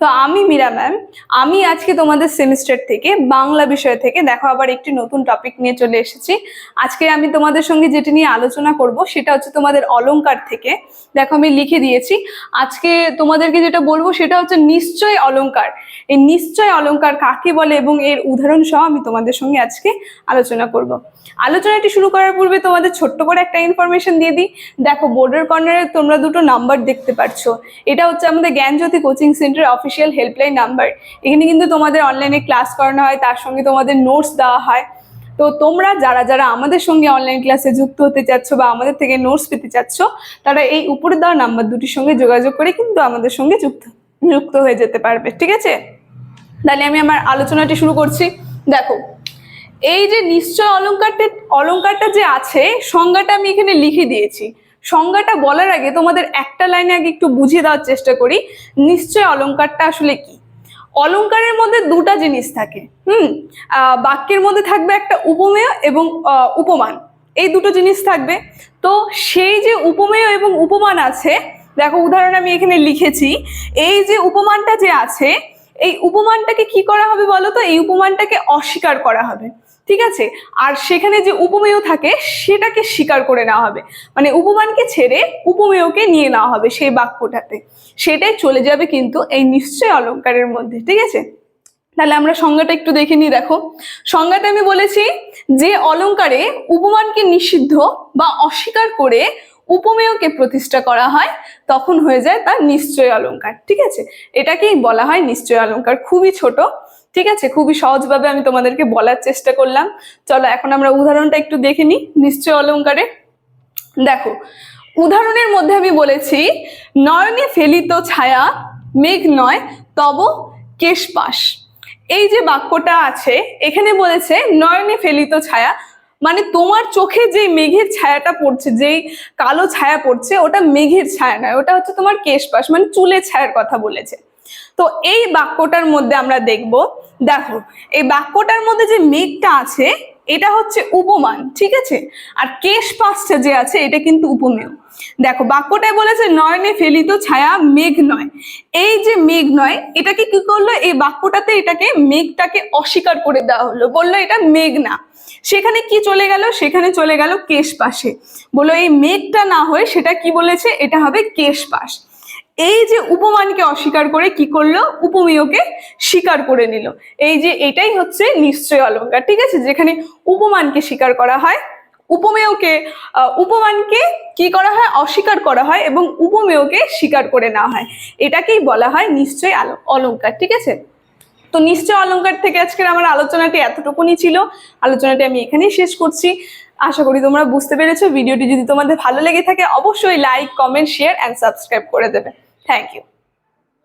তো আমি মীরা ম্যাম আমি আজকে তোমাদের সেমিস্টার থেকে বাংলা বিষয় থেকে দেখো আবার একটি নতুন টপিক নিয়ে চলে এসেছি। আজকে আমি তোমাদের সঙ্গে যেটি নিয়ে আলোচনা করব সেটা হচ্ছে তোমাদের অলংকার থেকে। দেখো আমি লিখে দিয়েছি, আজকে তোমাদেরকে যেটা বলব সেটা হচ্ছে নিশ্চয় অলংকার। এই নিশ্চয় অলংকার কাকে বলে এবং এর উদাহরণ সহ আমি তোমাদের সঙ্গে আজকে আলোচনা করব। আলোচনাটি শুরু করার পূর্বে তোমাদের ছোট্ট করে একটা ইনফরমেশন দিয়ে দিই। দেখো বোর্ডের কর্নারে তোমরা দুটো নাম্বার দেখতে পাচ্ছ এটা হচ্ছে আমাদের Gyanjyoti coaching centre official helpline number এখানে কিন্তু তোমাদের অনলাইনে ক্লাস করানো হয়, তার সঙ্গে তোমাদের নোটস দেওয়া হয়। তো তোমরা যারা যারা আমাদের সঙ্গে অনলাইন ক্লাসে যুক্ত হতে চাচ্ছ বা আমাদের থেকে নোটস পেতে চাচ্ছ, তারা এই উপরে দেওয়া নাম্বার দুটির সঙ্গে যোগাযোগ করে কিন্তু আমাদের সঙ্গে যুক্ত যুক্ত হয়ে যেতে পারবে, ঠিক আছে? তাহলে আমি আমার আলোচনাটি শুরু করছি। দেখো, এই যে নিশ্চয় অলংকারটা অলংকারটা যে আছে, সংজ্ঞাটা আমি এখানে লিখে দিয়েছি। সংজ্ঞাটা বলার আগে তোমাদের একটা লাইনে আগে একটু বুঝিয়ে দেওয়ার চেষ্টা করি। নিশ্চয় অলংকারটা আসলে কি? অলংকারের মধ্যে দুটা জিনিস থাকে। হুম? বাক্যের মধ্যে থাকবে একটা উপমেয় এবং উপমান। এই দুটো জিনিস থাকবে। তো সেই যে উপমেয় এবং উপমান আছে, দেখো উদাহরণ আমি এখানে লিখেছি। এই যে উপমানটা যে আছে, এই উপমানটাকে কি করা হবে বলো তো? এই উপমানটাকে অস্বীকার করা হবে। ঠিক আছে? আর সেখানে যে উপমেয় থাকে, সেটাকে স্বীকার করে নেওয়া হবে। মানে উপমানকে ছেড়ে উপমেয়কে নিয়ে নেওয়া হবে সেই বাক্যটাতে। সেটাই চলে যাবে কিন্তু এই নিশ্চয় অলংকারের মধ্যে, ঠিক আছে? তাহলে আমরা সংজ্ঞাটা একটু দেখে নিই, দেখো। সংজ্ঞাটা আমি বলেছি যে অলংকারে উপমানকে নিষিদ্ধ বা অস্বীকার করে উপমেয়কে প্রতিষ্ঠা করা হয়, তখন হয়ে যায় তার নিশ্চয় অলংকার ঠিক আছে? এটাকেই বলা হয় নিশ্চয় অলংকার খুবই ছোট। ঠিক আছে? খুবই সহজভাবে আমি তোমাদেরকে বলার চেষ্টা করলাম। চলো, এখন আমরা উদাহরণটা একটু দেখে নিই। নিশ্চয় অলংকারে দেখো, উদাহরণের মধ্যে আমি বলেছি, নয়নে ফেলিত ছায়া, মেঘ নয়, তব কেশপাশ। এই যে বাক্যটা আছে, এখানে বলেছে, নয়নে ফেলিত ছায়া মানে তোমার চোখে যে মেঘের ছায়াটা পড়ছে, যেই কালো ছায়া পড়ছে, ওটা মেঘের ছায়া নয়, ওটা হচ্ছে তোমার কেশপাশ মানে চুলের ছায়ার কথা বলেছে। তো এই বাক্যটার মধ্যে আমরা দেখব, দেখো, এই বাক্যটার মধ্যে যে মেঘটা আছে, এটা হচ্ছে উপমান, ঠিক আছে? আর কেশ পাশটা যে আছে, এটা কিন্তু উপমেয়। দেখো, বাক্যটায় বলেছে, নয়নে ফেলিত ছায়া মেঘ নয়। এই যে মেঘ নয়, এটাকে কি করল? এই বাক্যটাতে এটাকে মেঘটাকে অস্বীকার করে দেওয়া হলো। বলল, এটা মেঘ না। সেখানে কি চলে গেল? সেখানে চলে গেল কেশ পাশে। বলল, এই মেঘটা না হয়ে সেটা কি বলেছে? এটা হবে কেশ পাশ। এই যে উপমানকে অস্বীকার করে কি করল? উপমেয়কে স্বীকার করে নিল। এই যে এটাই হচ্ছে নিশ্চয় অলঙ্কার, ঠিক আছে? যেখানে উপমানকে স্বীকার করা হয়, উপমেয়কে উপমানকে কি করা হয়? অস্বীকার করা হয় এবং উপমেয়কে স্বীকার করে নেওয়া হয়। এটাকেই বলা হয় নিশ্চয় অলঙ্কার, ঠিক আছে? তো নিশ্চয় অলংকার থেকে আজকের আমার আলোচনাটি এতটুকুনি ছিল। আলোচনাটি আমি এখানেই শেষ করছি। আশা করি তোমরা বুঝতে পেরেছ। ভিডিওটি যদি তোমাদের ভালো লেগে থাকে, অবশ্যই like comment share and subscribe করে দেবে। Thank you.